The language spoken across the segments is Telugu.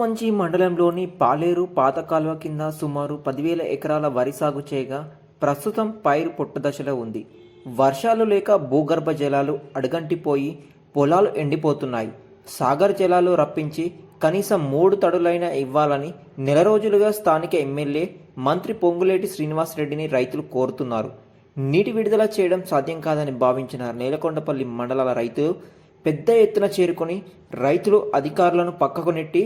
మంచి మండలంలోని పాలేరు పాత కాలువ కింద సుమారు పదివేల ఎకరాల వరి సాగు చేయగా ప్రస్తుతం పైరు పుట్టదశలో ఉంది. వర్షాలు లేక భూగర్భ జలాలు అడుగంటిపోయి పొలాలు ఎండిపోతున్నాయి. సాగర్ జలాలు రప్పించి కనీసం మూడు తడులైన ఇవ్వాలని నెల రోజులుగా స్థానిక ఎమ్మెల్యే మంత్రి పొంగులేటి శ్రీనివాసరెడ్డిని రైతులు కోరుతున్నారు. నీటి విడుదల చేయడం సాధ్యం కాదని భావించిన నేలకొండపల్లి మండలాల రైతులు పెద్ద ఎత్తున చేరుకొని రైతులు అధికారులను పక్కకు నెట్టి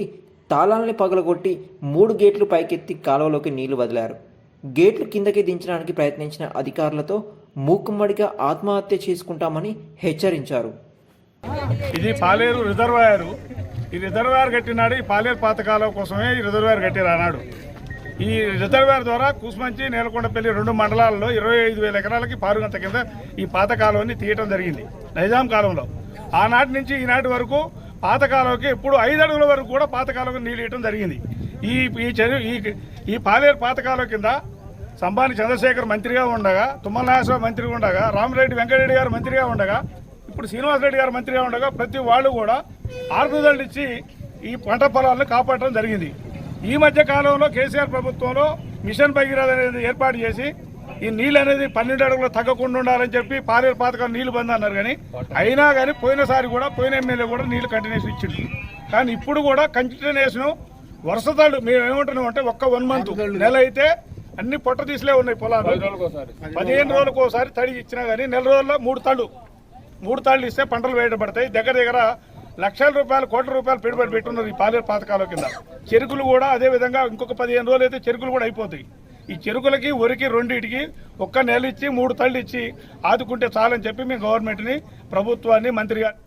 తాళాలని పగలగొట్టి మూడు గేట్లు పైకెత్తి కాలువలోకి నీళ్ళు వదిలారు. గేట్లు కిందకి దించడానికి ప్రయత్నించిన అధికారులతో మూకుమ్మడిగా ఆత్మహత్య చేసుకుంటామని హెచ్చరించారు. ఇది పాలేరు రిజర్వాయర్. ఈ రిజర్వాయర్ కట్టినాడు ఈ పాలేరు పాతకాలం కోసమే ఈ రిజర్వాయర్ కట్టారు అన్నాడు ఈ రిజర్వాయర్ ద్వారా కూసుమంచి నేలకొండపల్లి రెండు మండలాల్లో ఇరవై ఐదు వేల ఎకరాలకి పారుగంత కింద ఈ పాత కాలువని తీయటం జరిగింది. నైజాం కాలంలో. ఆనాటి నుంచి ఈనాటి వరకు పాతకాలంకి ఇప్పుడు ఐదు అడుగుల వరకు కూడా పాతకాలం నీళ్ళు ఇవ్వడం జరిగింది. ఈ ఈ చెరువు ఈ ఈ పాలేరు పాతకాలం కింద సంబాని చంద్రశేఖర్ మంత్రిగా ఉండగా తుమ్మల మంత్రిగా ఉండగా రామరెడ్డి వెంకటరెడ్డి గారు మంత్రిగా ఉండగా ఇప్పుడు శ్రీనివాసరెడ్డి గారు మంత్రిగా ఉండగా ప్రతి వాళ్ళు కూడా ఆర్పుదలు ఇచ్చి ఈ పంట పొలాలను కాపాడటం జరిగింది. ఈ మధ్య కాలంలో కేసీఆర్ ప్రభుత్వంలో మిషన్ భగీరథ అనేది ఏర్పాటు చేసి ఈ నీళ్ళు అనేది పన్నెండు అడుగులు తగ్గకుండా ఉండాలని చెప్పి పాలేరు పాతకాలు నీళ్ళు బంద్ అన్నారు కానీ అయినా కానీ పోయినసారి కూడా పోయిన ఎమ్మెల్యే కూడా నీళ్ళు కంటిన్యూస్ ఇచ్చిండు. కానీ ఇప్పుడు కూడా కంటిన్యూషన్ వరుసతాడు మేము ఏమంటున్నాం అంటే ఒక్క వన్ మంత్ నెల అయితే అన్ని పొట్ట తీసిలే ఉన్నాయి పొలాలు. పదిహేను రోజులకు ఒకసారి తడి ఇచ్చినా కానీ నెల రోజుల్లో మూడు తళ్ళు మూడు తాళ్ళు ఇస్తే పంటలు వేయబడతాయి దగ్గర దగ్గర లక్షల రూపాయలు కోట్ల రూపాయలు పెట్టుబడి పెట్టున్నారు ఈ పాలేరు పథకాల కింద. చెరుకులు కూడా అదే విధంగా ఇంకొక పదిహేను రోజులు అయితే చెరుకులు కూడా అయిపోతాయి. ఈ చెరుకులకి ఉరికి రెండింటికి ఒక్క నెల ఇచ్చి మూడు తళ్ళు ఇచ్చి ఆదుకుంటే చాలని చెప్పి మేము గవర్నమెంట్ని ప్రభుత్వాన్ని మంత్రి గారు